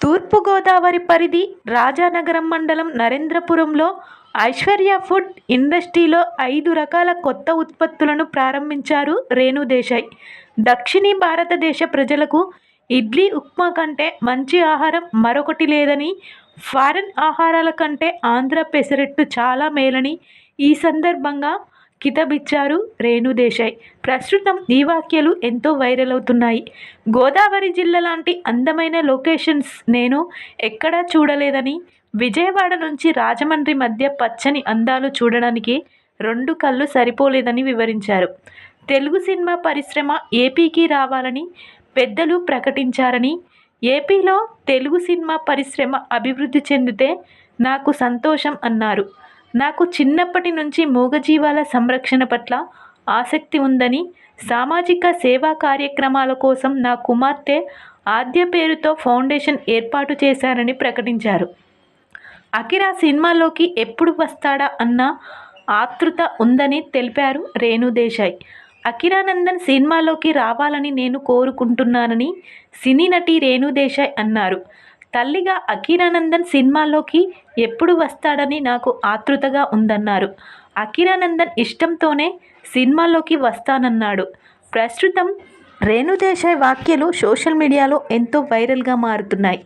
తూర్పుగోదావరి పరిధి రాజానగరం మండలం నరేంద్రపురంలో ఐశ్వర్య ఫుడ్ ఇండస్ట్రీలో ఐదు రకాల కొత్త ఉత్పత్తులను ప్రారంభించారు రేణు దేశాయ్. దక్షిణీ భారతదేశ ప్రజలకు ఇడ్లీ ఉప్మా కంటే మంచి ఆహారం మరొకటి లేదని ఫారిన్ ఆహారాల కంటే ఆంధ్ర పెసరెట్టు చాలా మేలని ఈ సందర్భంగా కితబిచ్చారు రేణుదేశాయ్ ప్రస్తుతం ఈ వాక్యలు ఎంతో వైరల్ అవుతున్నాయి. గోదావరి జిల్లా లాంటి అందమైన లొకేషన్స్ నేను ఎక్కడా చూడలేదని విజయవాడ నుంచి రాజమండ్రి మధ్య పచ్చని అందాలు చూడడానికి రెండు కళ్ళు సరిపోలేదని వివరించారు. తెలుగు సినిమా పరిశ్రమ ఏపీకి రావాలని పెద్దలు ప్రకటించారని ఏపీలో తెలుగు సినిమా పరిశ్రమ అభివృద్ధి చెందితే నాకు సంతోషం అన్నారు. నాకు చిన్నప్పటి నుంచి మూగజీవాల సంరక్షణ పట్ల ఆసక్తి ఉందని సామాజిక సేవా కార్యక్రమాల కోసం నా కుమార్తె ఆద్య పేరుతో ఫౌండేషన్ ఏర్పాటు చేశారని ప్రకటించారు. అకిరా సినిమాలోకి ఎప్పుడు వస్తాడా అన్న ఆతృత ఉందని తెలిపారు రేణు దేశాయ్. అకిరానందన్ సినిమాలోకి రావాలని నేను కోరుకుంటున్నానని సినీ నటి రేణు దేశాయ్ అన్నారు. తల్లిగా అకిరానందన్ సినిమాలోకి ఎప్పుడు వస్తాడని నాకు ఆతృతగా ఉందన్నారు. అకిరానందన్ ఇష్టంతోనే సినిమాలోకి వస్తానన్నాడు. ప్రస్తుతం రేణుదేశాయ్ వాక్యలు వ్యాఖ్యలు సోషల్ మీడియాలో ఎంతో వైరల్గా మారుతున్నాయి.